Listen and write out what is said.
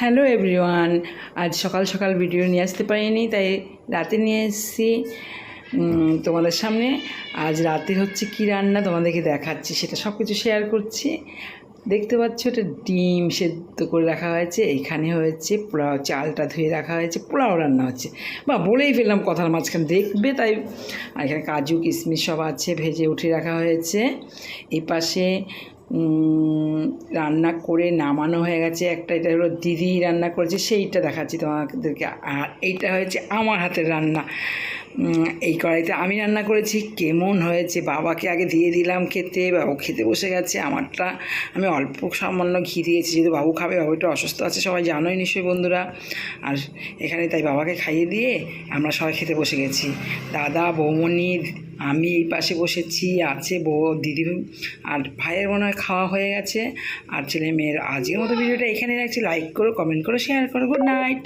Hello everyone, আজ সকাল সকাল ভিডিও নিয়ে আসতে পারিনি, তাই রাতে নিয়ে এসেছি। তোমাদের সামনে আজ রাতে হচ্ছে কি রান্না তোমাদেরকে দেখাচ্ছি, সেটা সব কিছু শেয়ার করছি। দেখতে পাচ্ছ ওটা ডিম সেদ্ধ করে রাখা হয়েছে, এখানে হয়েছে পোলাও, চালটা ধুয়ে রাখা হয়েছে, পোলাও রান্না হচ্ছে। বা বলেই ফেললাম কথার মাঝখানে, দেখবে তাই। আর এখানে কাজু, কিশমিশ সব আছে, ভেজে উঠে রাখা হয়েছে। এই পাশে রান্না করে নামানো হয়ে গেছে। একটা এটা হলো দিদি রান্না করেছে, সেইটা দেখাচ্ছি তোমাদেরকে। আর এইটা হয়েছে আমার হাতের রান্না। এই কড়াইতে আমি রান্না করেছি, কেমন হয়েছে, বাবাকে আগে দিয়ে দিলাম খেতে, বাবু খেতে বসে গেছে, আমারটা আমি অল্প সামান্য ঘি দিয়েছি, যেহেতু বাবু খাবে, বাবু একটু অসুস্থ আছে, সবাই জানোই নিশ্চয়ই বন্ধুরা। আর এখানে তাই বাবাকে খাইয়ে দিয়ে আমরা সবাই খেতে বসে গেছি। দাদা, বৌমণি, আমি এই পাশে বসেছি, আছে বউ, দিদি, আর ভাইয়ের মনে হয় খাওয়া হয়ে গেছে। আর ছেলে মেয়ের আজকের মতো ভিডিওটা এখানে রাখছি। লাইক করো কমেন্ট করো শেয়ার করো গুড নাইট